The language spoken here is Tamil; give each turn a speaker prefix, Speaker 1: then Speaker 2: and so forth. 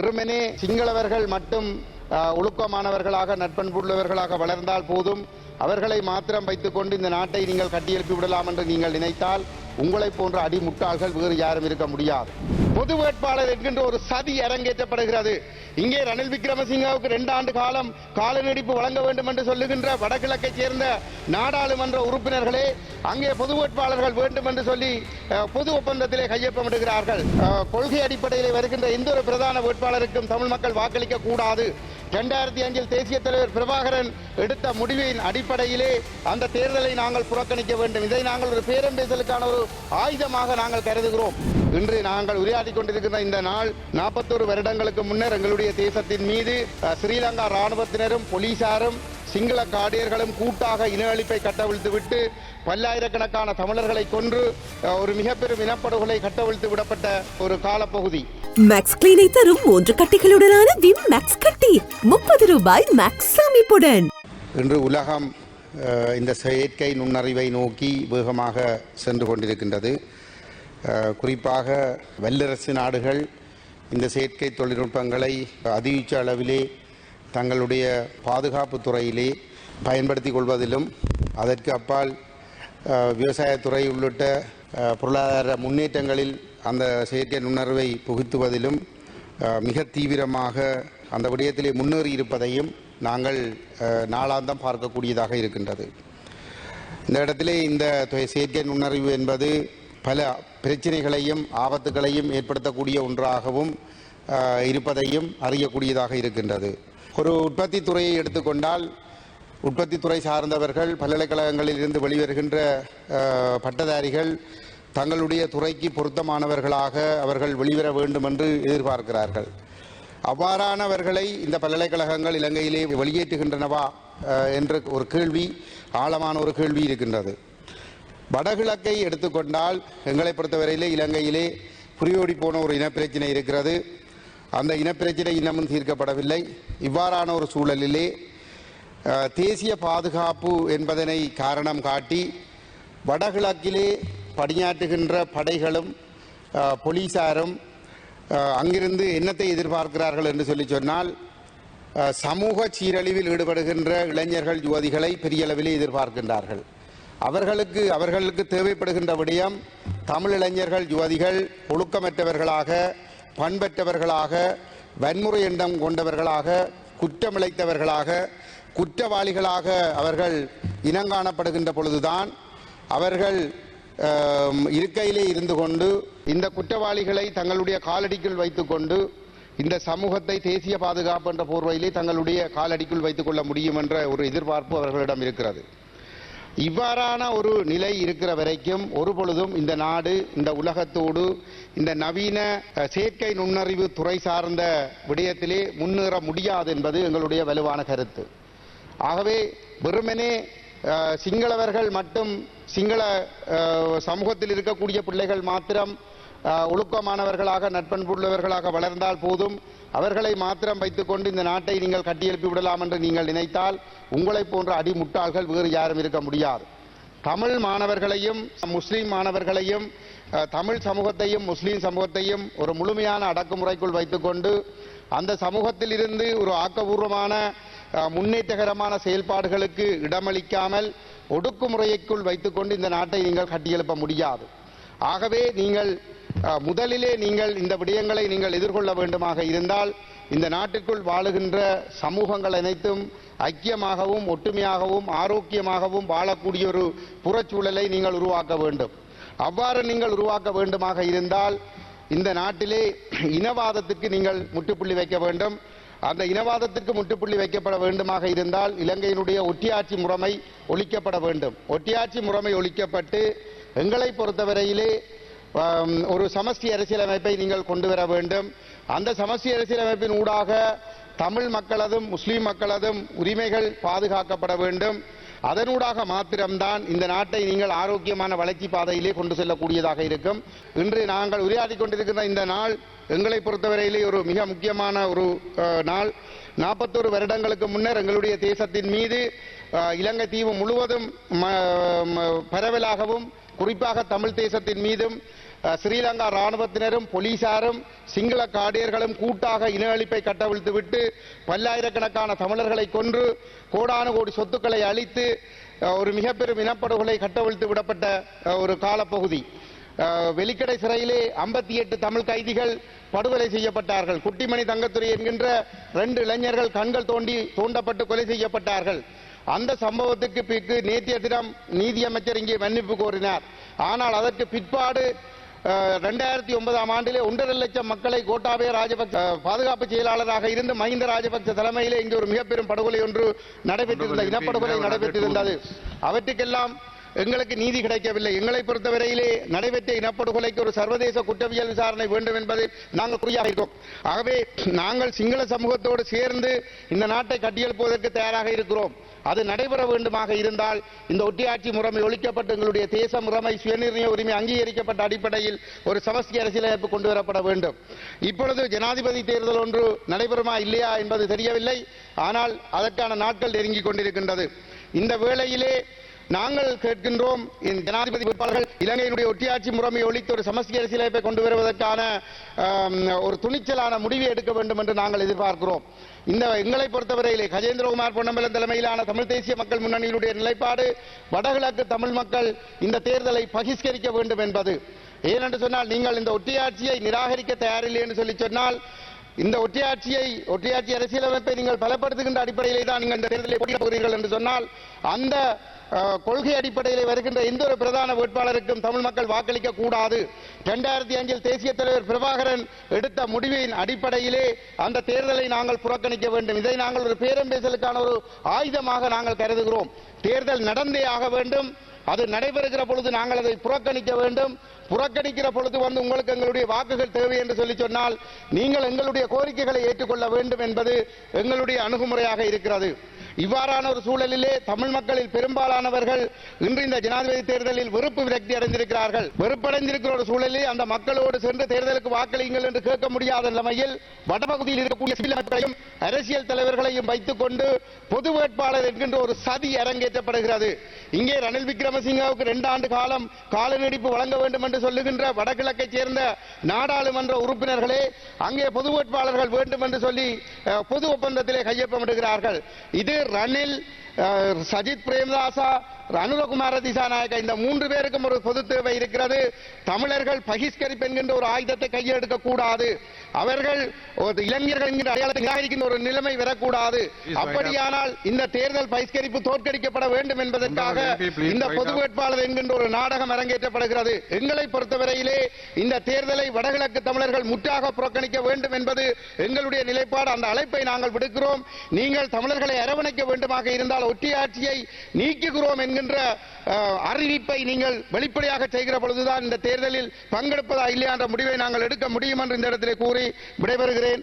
Speaker 1: வெறுமனே சிங்களவர்கள் மட்டும் ஒழுக்கமானவர்களாக நட்பண்புள்ளவர்களாக வளர்ந்தால் போதும். அவர்களை மாத்திரம் வைத்துக்கொண்டு இந்த நாட்டை நீங்கள் கட்டியெழுப்பி விடலாம் என்று நீங்கள் நினைத்தால் உங்களைப் போன்ற அடிமுட்டாள்கள் வேறு யாரும் இருக்க முடியாது. பொது வேட்பாளர் என்கின்ற ஒரு சதி அரங்கேற்றப்படுகிறது. இங்கே ரணில் விக்ரமசிங்காவுக்கு ரெண்டு ஆண்டு காலம் கால நீடிப்பு வழங்க வேண்டும் என்று சொல்லுகின்ற வடகிழக்கை சேர்ந்த நாடாளுமன்ற உறுப்பினர்களே அங்கே பொது வேட்பாளர்கள் வேண்டும் என்று சொல்லி பொது ஒப்பந்தத்திலே கையொப்பமிடுகிறார்கள். கொள்கை அடிப்படையில் வருகின்ற எந்த ஒரு பிரதான வேட்பாளருக்கும் தமிழ் மக்கள் வாக்களிக்க கூடாது. இரண்டாயிரத்தி அஞ்சில் தேசிய தலைவர் பிரபாகரன் எடுத்த முடிவின் அடிப்படையிலே அந்த தேர்தலை நாங்கள் புறக்கணிக்க வேண்டும். இதை நாங்கள் ஒரு பேரம் பேசலுக்கான ஒரு ஆயுதமாக நாங்கள் கருதுகிறோம். இன்று நாங்கள் உரையாடி கொண்டிருக்கிற இந்த நாள் நாற்பத்தோரு வருடங்களுக்கு முன்னர் எங்களுடைய தேசத்தின் மீது ஸ்ரீலங்கா ராணுவத்தினரும் போலீசாரும் சிங்கள காடியர்களும் கூட்டாக இன அழிப்பை கட்டவிழ்த்து விட்டு பல்லாயிரக்கணக்கான தமிழர்களை கொன்று ஒரு மிகப்பெரும் இனப்படுகொலை கட்டவிழ்த்து விடப்பட்ட ஒரு காலப்பகுதி.
Speaker 2: மேக்ஸ் கிளீனை தரும் மூன்று கட்டிகளுடனான விம் மேக்ஸ் கட்டி. ரூபாய் மேக்ஸ் அமைப்புடன்
Speaker 1: இன்று உலகம் இந்த செயற்கை நுண்ணறிவை நோக்கி வேகமாக சென்று கொண்டிருக்கின்றது. குறிப்பாக வல்லரசு நாடுகள் இந்த செயற்கை தொழில்நுட்பங்களை அதிகச்ச அளவிலே தங்களுடைய பாதுகாப்பு துறையிலே பயன்படுத்தி கொள்வதிலும் அதற்கு அப்பால் விவசாயத்துறை உள்ளிட்ட பொருளாதார முன்னேற்றங்களில் அந்த செயற்கை நுண்ணறிவை புகுத்துவதிலும் மிக தீவிரமாக அந்த விடயத்திலே முன்னேறி இருப்பதையும் நாங்கள் நாளாந்தம் பார்க்கக்கூடியதாக இருக்கின்றது. இந்த இடத்திலே இந்த செயற்கை நுண்ணறிவு என்பது பல பிரச்சனைகளையும் ஆபத்துகளையும் ஏற்படுத்தக்கூடிய ஒன்றாகவும் இருப்பதையும் அறியக்கூடியதாக இருக்கின்றது. ஒரு உற்பத்தி துறையை எடுத்துக்கொண்டால் உற்பத்தி துறை சார்ந்தவர்கள் பல்கலைக்கழகங்களில் இருந்து வெளிவருகின்ற பட்டதாரிகள் தங்களுடைய துறைக்கு பொருத்தமானவர்களாக அவர்கள் வெளிவர வேண்டும் என்று எதிர்பார்க்கிறார்கள். அவ்வாறானவர்களை இந்த பல்கலைக்கழகங்கள் இலங்கையிலே வெளியேற்றுகின்றனவா என்று என்ற ஒரு கேள்வி ஆழமான ஒரு கேள்வி இருக்கின்றது. வடகிழக்கை எடுத்துக்கொண்டால் எங்களை பொறுத்தவரையிலே இலங்கையிலே புரியோடி போன ஒரு இனப்பிரச்சனை இருக்கிறது. அந்த இனப்பிரச்சனை இன்னமும் தீர்க்கப்படவில்லை. இவ்வாறான ஒரு சூழலிலே தேசிய பாதுகாப்பு என்பதனை காரணம் காட்டி வடகிழக்கிலே பணியாற்றுகின்ற படைகளும் போலீசாரும் அங்கிருந்து என்னத்தை எதிர்பார்க்கிறார்கள் என்று சொல்லி சொன்னால் சமூக சீரழிவில் ஈடுபடுகின்ற இளைஞர்கள் யுவதிகளை பெரிய அளவிலே எதிர்பார்க்கின்றார்கள். அவர்களுக்கு அவர்களுக்கு தேவைப்படுகின்ற விடயம் தமிழ் இளைஞர்கள் யுவதிகள் ஒழுக்கமற்றவர்களாக பண்பற்றவர்களாக வன்முறை எண்ணம் கொண்டவர்களாக குற்றமிழைத்தவர்களாக குற்றவாளிகளாக அவர்கள் இனங்காணப்படுகின்ற பொழுதுதான் அவர்கள் இருக்கையிலே இருந்து கொண்டு இந்த குற்றவாளிகளை தங்களுடைய காலடிக்குள் வைத்துக்கொண்டு இந்த சமூகத்தை தேசிய பாதுகாப்பு என்ற போர்வையிலே தங்களுடைய காலடிக்குள் வைத்துக் கொள்ள முடியும் என்ற ஒரு எதிர்பார்ப்பு அவர்களிடம் இருக்கிறது. இவ்வாறான ஒரு நிலை இருக்கிற வரைக்கும் ஒரு பொழுதும் இந்த நாடு இந்த உலகத்தோடு இந்த நவீன செயற்கை நுண்ணறிவு துறை சார்ந்த விடயத்திலே முன்னேற முடியாது என்பது எங்களுடைய வலுவான கருத்து. ஆகவே வெறுமனே சிங்களவர்கள் மட்டும் சிங்கள சமூகத்தில் இருக்கக்கூடிய பிள்ளைகள் மாத்திரம் ஒழுக்கமானவர்களாக நட்பண்புள்ளவர்களாக வளர்ந்தால் போதும். அவர்களை மாத்திரம் வைத்துக்கொண்டு இந்த நாட்டை நீங்கள் கட்டியெழுப்பி விடலாம் என்று நீங்கள் நினைத்தால் உங்களைப் போன்ற அடிமுட்டாள்கள் வேறு யாரும் இருக்க முடியாது. தமிழ் மாணவர்களையும் முஸ்லீம் மாணவர்களையும் தமிழ் சமூகத்தையும் முஸ்லீம் சமூகத்தையும் ஒரு முழுமையான அடக்குமுறைக்குள் வைத்துக்கொண்டு அந்த சமூகத்தில் இருந்து ஒரு ஆக்கபூர்வமான முன்னேற்றகரமான செயல்பாடுகளுக்கு இடமளிக்காமல் ஒடுக்குமுறைக்குள் வைத்துக்கொண்டு இந்த நாட்டை நீங்கள் கட்டியெழுப்ப முடியாது. ஆகவே நீங்கள் முதலிலே நீங்கள் இந்த விடயங்களை நீங்கள் எதிர்கொள்ள வேண்டுமாக இருந்தால் இந்த நாட்டிற்குள் வாழுகின்ற சமூகங்கள் அனைத்தும் ஐக்கியமாகவும் ஒற்றுமையாகவும் ஆரோக்கியமாகவும் வாழக்கூடிய ஒரு புறச்சூழலை நீங்கள் உருவாக்க வேண்டும். அவ்வாறு நீங்கள் உருவாக்க வேண்டுமாக இருந்தால் இந்த நாட்டிலே இனவாதத்துக்கு நீங்கள் முற்றுப்புள்ளி வைக்க வேண்டும். அந்த இனவாதத்திற்கு முற்றுப்புள்ளி வைக்கப்பட வேண்டுமாக இருந்தால் இலங்கையினுடைய ஒட்டியாட்சி முறைமை ஒழிக்கப்பட வேண்டும். ஒட்டியாட்சி முறைமை ஒழிக்கப்பட்டு எங்களை பொறுத்தவரையிலே ஒரு சமஸ்தி அரசியலமைப்பை நீங்கள் கொண்டு வர வேண்டும். அந்த சமஸ்தி அரசியலமைப்பின் ஊடாக தமிழ் மக்களதும் முஸ்லீம் மக்களதும் உரிமைகள் பாதுகாக்கப்பட வேண்டும். அதனூடாக மாத்திரம்தான் இந்த நாட்டை நீங்கள் ஆரோக்கியமான வளர்ச்சி பாதையிலே கொண்டு செல்லக்கூடியதாக இருக்கும். இன்று நாங்கள் உரையாடி கொண்டிருக்கின்ற இந்த நாள் எங்களை பொறுத்தவரையிலே ஒரு மிக முக்கியமான ஒரு நாள். நாற்பத்தோரு வருடங்களுக்கு முன்னர் எங்களுடைய தேசத்தின் மீது இலங்கை தீவு முழுவதும் ம- பரவலாகவும் குறிப்பாக தமிழ் தேசத்தின் மீதும் ஸ்ரீலங்கா ராணுவத்தினரும் போலீசாரும் சிங்கள காடியர்களும் கூட்டாக இன அழிப்பை கட்டவிழ்த்துவிட்டு பல்லாயிரக்கணக்கான தமிழர்களை கொன்று கோடானு கோடி சொத்துக்களை அழித்து ஒரு மிக பெரும் இனப்படுகொலை கட்டவிழ்த்து விடப்பட்ட ஒரு காலப்பகுதி. வெலிக்கடை சிறையிலே 58 எட்டு தமிழ் கைதிகள் படுகொலை செய்யப்பட்டார்கள். குட்டிமணி தங்கத்துறை என்கின்ற ரெண்டு இளைஞர்கள் கண்கள் தோண்டி தூண்டப்பட்டு கொலை செய்யப்பட்டார்கள். அந்த சம்பவத்துக்கு பிறகு நேற்றைய தினம் நீதியமைச்சர் இங்கே மன்னிப்பு கோரினார். ஆனால் அதற்கு பிற்பாடு ரெண்டாயிரத்தி ஒன்பதாம் ஆண்டிலே ஒன்றரை லட்சம் மக்களை கோட்டாபய ராஜபக்ச பாதுகாப்பு செயலாளராக இருந்து மஹிந்த ராஜபக்ச தலைமையிலே இங்கே ஒரு மிக பெரும் படுகொலை ஒன்று நடைபெற்றிருந்த இனப்படுகொலை நடைபெற்றிருந்தது. அவற்றுக்கெல்லாம் எங்களுக்கு நீதி கிடைக்கவில்லை. எங்களை பொறுத்தவரையிலே நடைபெற்ற இனப்படுகொலைக்கு ஒரு சர்வதேச குற்றவியல் விசாரணை வேண்டும் என்பதை நாங்கள் குறியாக இருக்கோம். ஆகவே நாங்கள் சிங்கள சமூகத்தோடு சேர்ந்து இந்த நாட்டை கட்டியெழுப்புவதற்கு தயாராக இருக்கிறோம். அது நடைபெற வேண்டுமாக இருந்தால் இந்த ஒட்டியாட்சி முறைமை ஒழிக்கப்பட்டு எங்களுடைய தேச முறைமை சுயநிர்ணய உரிமை அங்கீகரிக்கப்பட்ட அடிப்படையில் ஒரு சமஸ்தி அரசியலமைப்பு கொண்டு வரப்பட வேண்டும். இப்பொழுது ஜனாதிபதி தேர்தல் ஒன்று நடைபெறுமா இல்லையா என்பது தெரியவில்லை. ஆனால் அதற்கான நாட்கள் நெருங்கிக் கொண்டிருக்கின்றது. இந்த வேளையிலே நாங்கள் கேட்கின்றோம் இந்த ஜனாதிபதி வேட்பாளர்கள் இலங்கையினுடைய ஒட்டியாட்சி முறைமை ஒழித்து ஒரு சமஸ்தி அரசியலமைப்பை கொண்டு வருவதற்கான ஒரு துணிச்சலான முடிவை எடுக்க வேண்டும் என்று நாங்கள் எதிர்பார்க்கிறோம். இந்த எங்களை பொறுத்தவரையிலே கஜேந்திரகுமார் பொன்னம்பலம் தலைமையிலான தமிழ் தேசிய மக்கள் முன்னணியினுடைய நிலைப்பாடு வடகிழக்கு தமிழ் மக்கள் இந்த தேர்தலை பகிஷ்கரிக்க வேண்டும் என்பது. ஏனென்று சொன்னால் நீங்கள் இந்த ஒட்டியாட்சியை நிராகரிக்க தயாரில்லை என்று சொல்லி சொன்னால் இந்த ஒற்றையாட்சியை ஒற்றையாட்சி அரசியலமைப்பை நீங்கள் பலப்படுத்துகின்ற அடிப்படையிலே தான் நீங்கள் இந்த தேர்தலை போட்டியிடப் போகிறீர்கள் என்று சொன்னால் அந்த கொள்கை அடிப்படையில் வருகின்ற எந்த ஒரு பிரதான வேட்பாளருக்கும் தமிழ் மக்கள் வாக்களிக்க கூடாது. இரண்டாயிரத்தி அஞ்சில் தேசிய தலைவர் பிரபாகரன் எடுத்த முடிவின் அடிப்படையிலே அந்த தேர்தலை நாங்கள் புறக்கணிக்க வேண்டும். இதை நாங்கள் ஒரு பேரம் பேசலுக்கான ஒரு ஆயுதமாக நாங்கள் கருதுகிறோம். தேர்தல் நடந்தே ஆக வேண்டும். அது நடைபெறுகிற பொழுது நாங்கள் அதை புறக்கணிக்க வேண்டும். புறக்கணிக்கிற பொழுது வந்து உங்களுக்கு எங்களுடைய வாக்குகள் தேவை என்று சொல்லி சொன்னால் நீங்கள் எங்களுடைய கோரிக்கைகளை ஏற்றுக்கொள்ள வேண்டும் என்பது எங்களுடைய அணுகுமுறையாக இருக்கிறது. இவ்வாறான ஒரு சூழலிலே தமிழ் மக்களில் பெரும்பாலானவர்கள் இன்று இந்த ஜனாதிபதி தேர்தலில் வெறுப்பு விரக்தி அடைந்திருக்கிறார்கள். வெறுப்படைந்திருக்கிற ஒரு சூழலில் அந்த மக்களோடு சென்று தேர்தலுக்கு வாக்களியுங்கள் என்று கேட்க முடியாத நிலைமையில் வடபகுதியில் இருக்கக்கூடிய சில மக்களையும் அரசியல் தலைவர்களையும் வைத்துக் கொண்டு பொது வேட்பாளர் என்கின்ற ஒரு சதி அரங்கேற்றப்படுகிறது. இங்கே ரணில் விக்ரமசிங்காவுக்கு இரண்டு ஆண்டு காலம் கால நீடிப்பு வழங்க வேண்டும் என்று சொல்லுகின்ற வடகிழக்கை சேர்ந்த நாடாளுமன்ற உறுப்பினர்களே அங்கே பொது வேட்பாளர்கள் வேண்டும் என்று சொல்லி பொது ஒப்பந்தத்திலே கையொப்பமிடுகிறார்கள். இது रणिल सजिद प्रेमदासा அனுரகுமார திசாநாயக்க இந்த மூன்று பேருக்கும் ஒரு பொது தேவை இருக்கிறது. தமிழர்கள் பகிஷ்கரிப்பு என்கின்ற ஒரு ஆயுதத்தை கையெடுக்க கூடாது அவர்கள் இளைஞர்கள் என்கின்ற அடையாளத்தை நிராகரிக்கின்ற ஒரு நிலைமை வரக்கூடாது. அப்படியானால் இந்த தேர்தல் பகிஷ்கரிப்பு தோற்கடிக்கப்பட வேண்டும் என்பதற்காக இந்த பொது. வேட்பாளர் என்கின்ற ஒரு நாடகம் அரங்கேற்றப்படுகிறது. எங்களை பொறுத்தவரையிலே இந்த தேர்தலை வடகிழக்கு தமிழர்கள் முற்றாக புறக்கணிக்க வேண்டும் என்பது எங்களுடைய நிலைப்பாடு. அந்த அழைப்பை நாங்கள் விடுக்கிறோம். நீங்கள் தமிழர்களை அரவணைக்க வேண்டுமாக இருந்தால் ஒட்டியாட்சியை நீக்குகிறோம் என்கின்ற அறிவிப்பை நீங்கள் வெளிப்படையாக செய்கிற பொழுதுதான் இந்த தேர்தலில் பங்கெடுப்பதா இல்லையா என்ற முடிவை நாங்கள் எடுக்க முடியும் என்று இந்த இடத்திலே கூறி விடைபெறுகிறேன்.